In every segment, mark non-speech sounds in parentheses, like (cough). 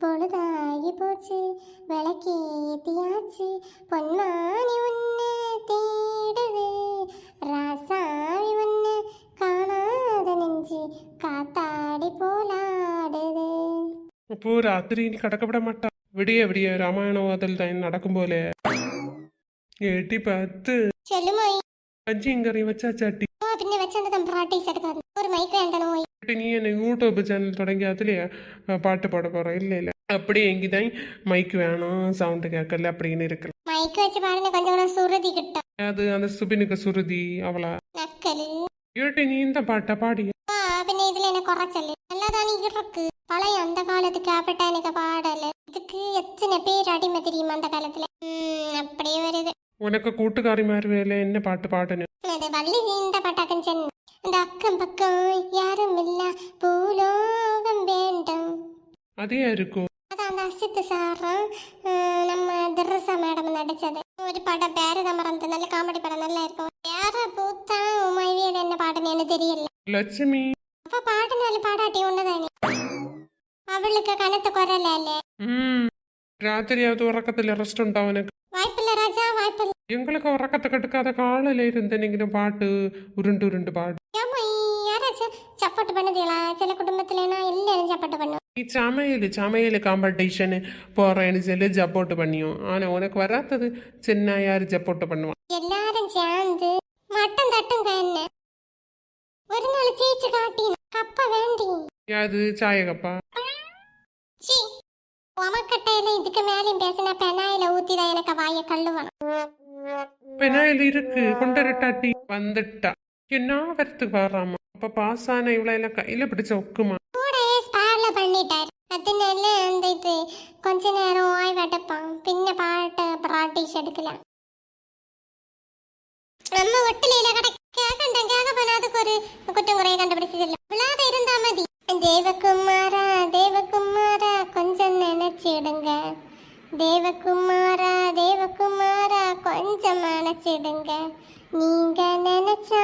பொழுதாகி போச்சு விளக்கே ஏத்தியாச்சு பொன்னானி உன்னை தேடுது ராசாவி உன்னை കാണാതെ നെഞ്ചി കാത്താടി പോലാടുത് അപ്പോ രാത്രി ഇനി കടക്കപ്പെടാൻ മാട്ട വിടിയ വിടിയ രാമായണവാദൽ തന്നെ നടക്കും പോലെ ഏട്ടി പത്ത് ചെല്ലുമായി അജ്ജിയും കറി വെച്ചാ ചട്ടി പിന്നെ വെച്ചാണ്ട് തമ്പ്രാട്ടീസ് എടുക്കാതെ ഒരു മൈക്ക് വേണ്ടണോ நீ என்ன யூடியூப் சேனல் தொடங்கி அதுலயே அஹ், பாட்டு பாட போற இல்ல இல்ல அப்படி எங்கிதான் மைக் வேணும் சவுண்டு கேட்கல அப்படின்னு இருக்கு മൈക്ക് വെച്ച് പാടുന്ന കൊഞ്ചം കൂടെ സുറുതി കിട്ടും அது அந்த சுபினுக்கு சுருதி அவளா നക്കല് ஏட்டி நீ இந்த பாட்டை பாடி ആ പിന്നെ ഇതിൽ എന്നെ കുറച്ചല്ലേ അല്ലാതാണ് ഇറക്ക് பழைய அந்த காலத்து கேபிட்டானுக்கு பாடல இதுக்கு எத்தனை பேர் அடிமை தெரியுமா அந்த காலத்துல ம், அப்படியே வருது உனக்கு கூட்டுக்காரி மாதிரி வேலை என்ன பாட்டு பாடணும் அது வள்ளி இந்த பாட்டாக்கன் சென்ன அந்த அக்கம் பக்கம் யாரும் இல்ல பூலோகம் வேண்டும் அதே இருக்கும் അത് அந்த അസിത്ത് സാറും നമ്മ ദിർസ മാഡം നടിച്ചത് ഒരു പടം പേര് മറന്നത് നല്ല കോമഡി പടം നല്ലായിരിക്കും വേറെ പൂത്താ ഉമഴിയത് എന്നെ പാടുന്നേന്ന് തെരിയല്ല லட்சுமி അപ്പൊ പാടുന്നാല് പാടാട്ടി ഉണ്ടതാണ് അവൾക്ക് കനത്ത കൊരലല്ലേ ம் ராத்திரியாவது உறக்கத்துல ரெஸ்ட் உண்டா உனக்கு വായ്പില്ല രാജാ വായ്പില്ല எங்களுக்கு உறக்கத்தை கெடுக்காத காலையில இருந்தேனிங்கிற பாட்டு உருண்டு உருண்டு பாடு ஏம்மா யாராச்சும் சப்போர்ட் பண்ணுதீங்களா சில குடும்பத்துலனா எல்லாரும் சப்போர்ட் பண்ணும் நீ சமையல் சமையல் காம்படிஷனு போறேன்னு சொல்லி ஜப்போட்டு பண்ணியும் ஆனா உனக்கு வராதது சின்ன யாரு ஜப்போட்டு பண்ணுவான் എല്ലാരും ചേർന്ന് മട്ടം തട്ടും തന്നെ ഒരു നാൾ ചേച്ചി കാട്ടി കപ്പ വേണ്ടി யாது சாயகப்பா சீ உமக்கட்டையில இதுக்கு மேலேயும் பேசினா பெனாயில ஊத்திதான் எனக்கு வாய கழுவணும் பெனாயில் இருக்கு கொண்டரட்டாட்டி வந்துட்டா என்ன வரத்துக்கு வராமா அப்ப பாஸ் ஆன இவ்வளவு எல்லாம் கையில பிடிச்ச ஒக்குமா? கூட ஸ்பேர்ல பண்ணிட்டாரு. அதனால அந்த இது கொஞ்ச நேரம் ஓய்வு எடுப்பான் பின்ன பாட்டு பிராக்டிஸ் எடுக்கலாம் நம்ம ஒட்டிலையில கடை கேட்கണ്ട கேட்க போனா அதுக்கு ஒரு குற்றம் குறைய கண்டுபிடிச்சதில்ல விழாத இருந்தா மதி. தேவகுமாரா தேவகுமாரா கொஞ்சம் நினைச்சிடுங்க தேவகுமாரா தேவகுமாரா கொஞ்சம் நினைச்சிடுங்க நீங்க நினைச்சா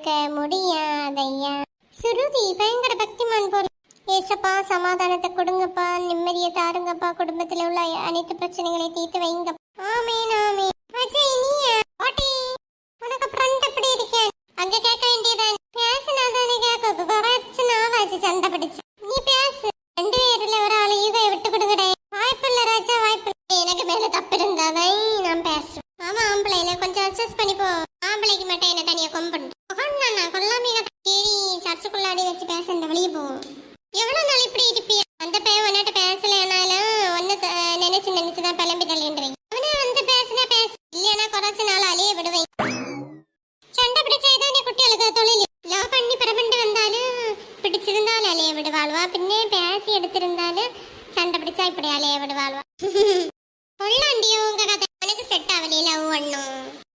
மறுக்க முடியாதையா? சுருதி பயங்கர பக்திமான் போல். ஏசப்பா சமாதானத்தை கொடுங்கப்பா நிம்மதியை தாருங்கப்பா குடும்பத்துல உள்ள அனைத்து பிரச்சனைகளை தீர்த்து வைங்க. ஆமே நாமே அஜய் நீ பாட்டி உனக்கு ஃப்ரெண்ட் எப்படி இருக்கேன். அங்க கேட்க வேண்டியதான் பேசினாதானே கேட்க குறைச்சு நாவாச்சு சண்டை பிடிச்சு. நீ பேசு. ரெண்டு பேர்ல ஒரு ஆளு ஈகையை விட்டு கொடுங்கடே. வாய்ப்பில்ல ராஜா வாய்ப்பு எனக்கு மேல தப்பு இருந்தாதான் நான் பேசுவேன் ஆமா ஆம்பளை கொஞ்சம் அட்ஜஸ்ட் பண்ணிப்போ. ஆம்பளைக்கு மட்டும் என்ன தனியா கொம்பு பேசி எடுத்திருந்தாலும் சண்டை பிடிச்சா இப்படியாலே அலைய விடுவாள்வா. (laughs) கொள்ளாண்டியும் உங்க கதை. எனக்கு செட் ஆகலையில ஒண்ணும்.